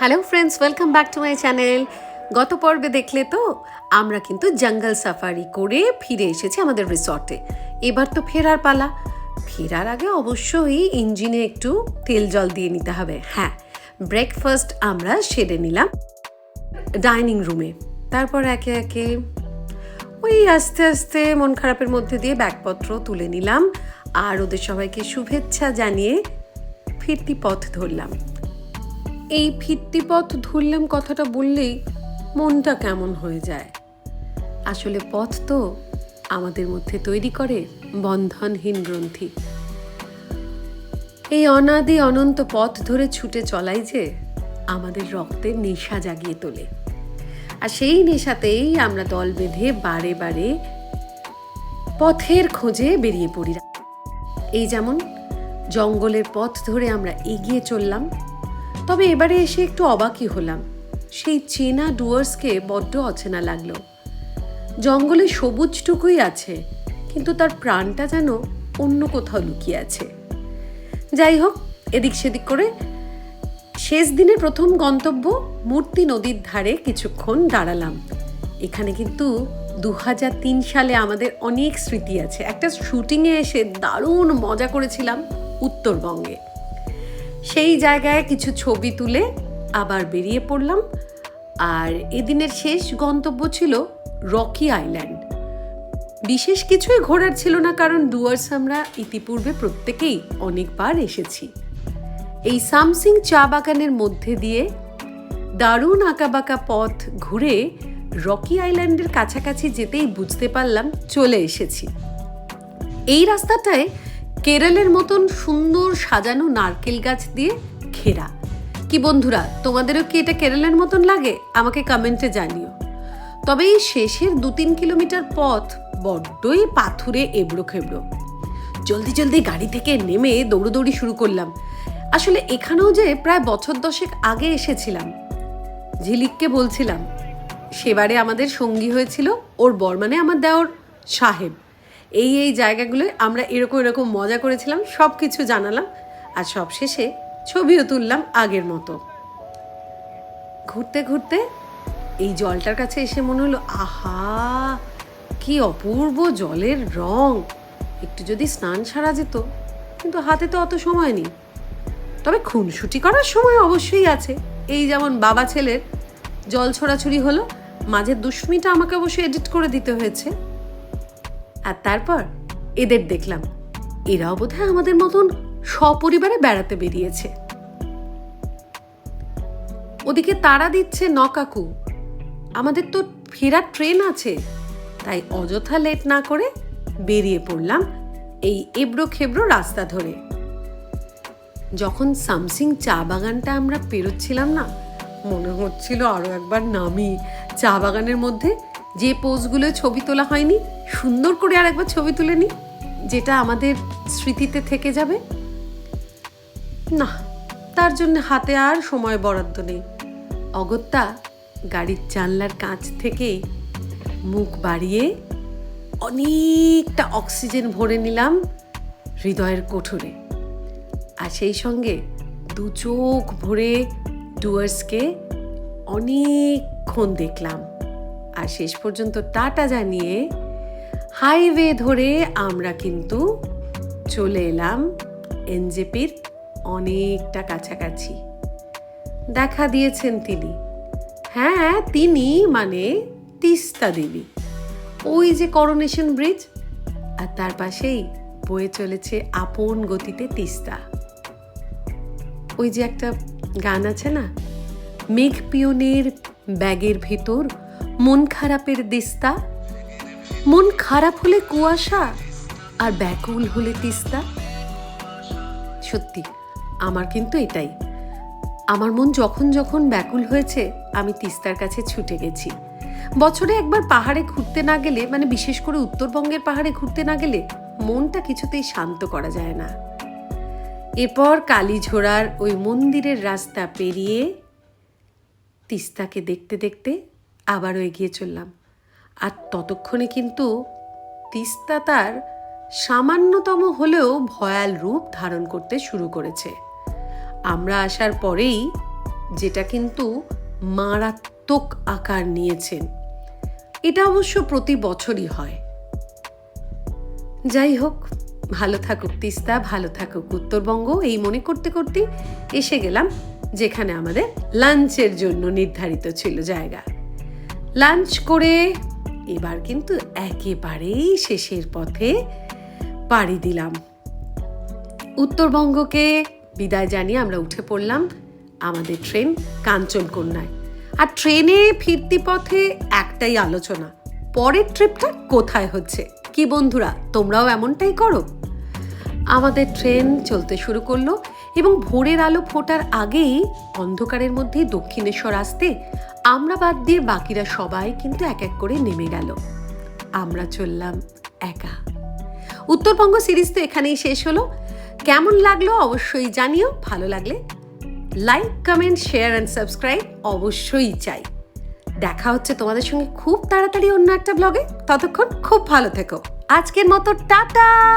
Hello friends welcome back to my channel গত পর্বে দেখলে তো আমরা কিন্তু জঙ্গল সাফারি করে ফিরে এসেছি আমাদের রিসর্টে এবার তো ফেরার পালা। ফেরার আগে অবশ্যই ইঞ্জিনে একটু তেল জল দিয়ে নিতে হবে। হ্যাঁ ব্রেকফাস্ট আমরা সেরে নিলাম ডাইনিং রুমে তারপর একে একে ওই আস্তে আস্তে মন খারাপের মধ্যে দিয়ে ব্যাগপত্র তুলে নিলাম। আর ওদের সবাইকে শুভেচ্ছা জানিয়ে ফিরতি পথ ধরলাম। এই ফিরতি পথ ধরলাম কথাটা বললেই মনটা কেমন হয়ে যায়। আসলে পথ তো আমাদের মধ্যে তৈরি করে বন্ধনহীন গ্রন্থি। এই অনাদি অনন্ত পথ ধরে ছুটে চলাই যে আমাদের রক্তের নেশা জাগিয়ে তোলে। আর সেই নেশাতেই আমরা দল বেঁধে বারে বারে পথের খোঁজে বেরিয়ে পড়ি। এই যেমন জঙ্গলের পথ ধরে আমরা এগিয়ে চললাম তবে এবারে এসে একটু অবাকই হলাম। সেই চেনা ডুয়ার্সকে বড্ড অচেনা লাগল। জঙ্গলে সবুজটুকুই আছে, কিন্তু তার প্রাণটা যেন অন্য কোথাও লুকিয়ে আছে। যাই হোক, এদিক সেদিক করে শেষ দিনের প্রথম গন্তব্য মূর্তি নদীর ধারে কিছুক্ষণ দাঁড়ালাম। এখানে কিন্তু দু হাজার তিন সালে আমাদের অনেক স্মৃতি আছে। একটা শুটিংয়ে এসে দারুণ মজা করেছিলাম উত্তরবঙ্গে। সেই জায়গায় কিছু ছবি তুলে আবার বেরিয়ে পড়লাম। আর এদিনের শেষ গন্তব্য ছিল রকি আইল্যান্ড। বিশেষ কিছুই ঘোরার ছিল না, কারণ ডুয়ার্স আমরা ইতিপূর্বে প্রত্যেকেই অনেকবার এসেছি। এই সামসিং চা বাগানের মধ্যে দিয়ে দারুণ আঁকাবাঁকা পথ ঘুরে রকি আইল্যান্ডের কাছাকাছি যেতেই বুঝতে পারলাম চলে এসেছি। এই রাস্তাটায় কেরলের মতন সুন্দর সাজানো নারকেল গাছ দিয়ে ঘেরা। কি বন্ধুরা, তোমাদেরও কি এটা কেরলের মতন লাগে? আমাকে কমেন্টে জানিও। তবে এই শেষের দু তিন কিলোমিটার পথ বড্ডই পাথুরে এবড়ো খেবড়ো জলদি জলদি গাড়ি থেকে নেমে দৌড়দৌড়ি শুরু করলাম। আসলে এখানেও যে প্রায় বছর দশেক আগে এসেছিলাম। ঝিলিককে বলছিলাম, সেবারে আমাদের সঙ্গী হয়েছিল, ওর বর মানে আমার দেওর সাহেব। এই এই জায়গাগুলোয় আমরা এরকম এরকম মজা করেছিলাম সব কিছু জানালাম আর সব শেষে ছবিও তুললাম আগের মতো। ঘুরতে ঘুরতে এই জলটার কাছে এসে মনে হলো, আহা, কি অপূর্ব জলের রং। একটু যদি স্নান সারা যেত, কিন্তু হাতে তো অত সময় নেই। তবে খুনসুটি করার সময় অবশ্যই আছে। এই যেমন বাবা ছেলের জল ছড়াছড়ি হলো মাঝের দুশ্মিটা আমাকে অবশ্যই এডিট করে দিতে হয়েছে। আর তারপর এদের দেখলাম, এরাও বোধহয় আমাদের মতন সপরিবারে বেড়াতে বেরিয়েছে। ওদিকে তারা দিচ্ছে নকাকু। আমাদের তো ফেরার ট্রেন আছে, তাই অযথা লেট না করে বেরিয়ে পড়লাম এই এবড়ো খেবড়ো রাস্তা ধরে। যখন সামসিং চা বাগানটা আমরা পেরোচ্ছিলাম না, মনে হচ্ছিল আরও একবার নামি চা বাগানের মধ্যে যে পোজগুলো ছবি তোলা হয়নি সুন্দর করে আর একবার ছবি তুলে নিই, যেটা আমাদের স্মৃতিতে থেকে যাবে। না, তার জন্য হাতে আর সময় বরাদ্দ নেই। অগত্যা গাড়ির জানলার কাঁচ থেকেই মুখ বাড়িয়ে অনেকটা অক্সিজেন ভরে নিলাম হৃদয়ের কোঠরে। আর সেই সঙ্গে দু চোখ ভরে ডুয়ার্সকে অনেকক্ষণ দেখলাম। আর শেষ পর্যন্ত টাটা জানিয়ে হাইওয়ে ধরে আমরা কিন্তু চলে এলাম এনজেপির অনেকটা কাছাকাছি। দেখা দিয়েছেন তিনি। হ্যাঁ তিনি মানে তিস্তা দেবী। ওই যে করোনেশন ব্রিজ আর তার পাশেই বয়ে চলেছে আপন গতিতে তিস্তা। ওই যে একটা গান আছে না? মেঘ পিয়নের ব্যাগের ভেতর মন খারাপের দিস্তা। মন খারাপ হলে কুয়াশা আর ব্যাকুল হলে তিস্তা? সত্যি, আমার কিন্তু এটাই। আমার মন যখন যখন ব্যাকুল হয়েছে, আমি তিস্তার কাছে ছুটে গেছি। বছরে একবার পাহাড়ে ঘুরতে না গেলে মানে বিশেষ করে উত্তরবঙ্গের পাহাড়ে ঘুরতে না গেলে, মনটা কিছুতেই শান্ত করা যায় না। এরপর কালীঝোড়ার ওই মন্দিরের রাস্তা পেরিয়ে তিস্তাকে দেখতে দেখতে আবারও এগিয়ে চললাম। আর ততক্ষণে কিন্তু তিস্তা তার সামান্যতম হলেও ভয়াল রূপ ধারণ করতে শুরু করেছে। আমরা আসার পরেই যেটা কিন্তু মারাত্মক আকার নিয়েছেন। এটা অবশ্য প্রতি বছরই হয়। যাই হোক, ভালো থাকুক তিস্তা, ভালো থাকুক উত্তরবঙ্গ। এই মনে করতে করতে এসে গেলাম, যেখানে আমাদের লাঞ্চের জন্য নির্ধারিত ছিল জায়গা। লাঞ্চ করে এবার কিন্তু একেবারেই শেষের পথে পাড়ি দিলাম। উত্তরবঙ্গকে বিদায় জানিয়ে আমরা উঠে পড়লাম আমাদের ট্রেন কাঞ্চনকন্যায়। আর ট্রেনে ফিরতি পথে একটাই আলোচনা, পরের ট্রিপটা কোথায় হচ্ছে? কি বন্ধুরা, তোমরাও এমনটাই করো? আমাদের ট্রেন চলতে শুরু করল এবং ভোরের আলো ফোটার আগেই অন্ধকারের মধ্যেই দক্ষিণেশ্বর আসতে আমরা বাদ দিয়ে বাকিরা সবাই কিন্তু এক এক করে নেমে গেল। আমরা চললাম একা। উত্তরবঙ্গ সিরিজ তো এখানেই শেষ হলো। কেমন লাগল অবশ্যই জানিও, ভালো লাগলে like, comment, share and subscribe অবশ্যই চাই। দেখা হচ্ছে তোমাদের সঙ্গে খুব তাড়াতাড়ি অন্য একটা ব্লগে। ততক্ষণ খুব ভালো থেকো। আজকের মতো টাটা!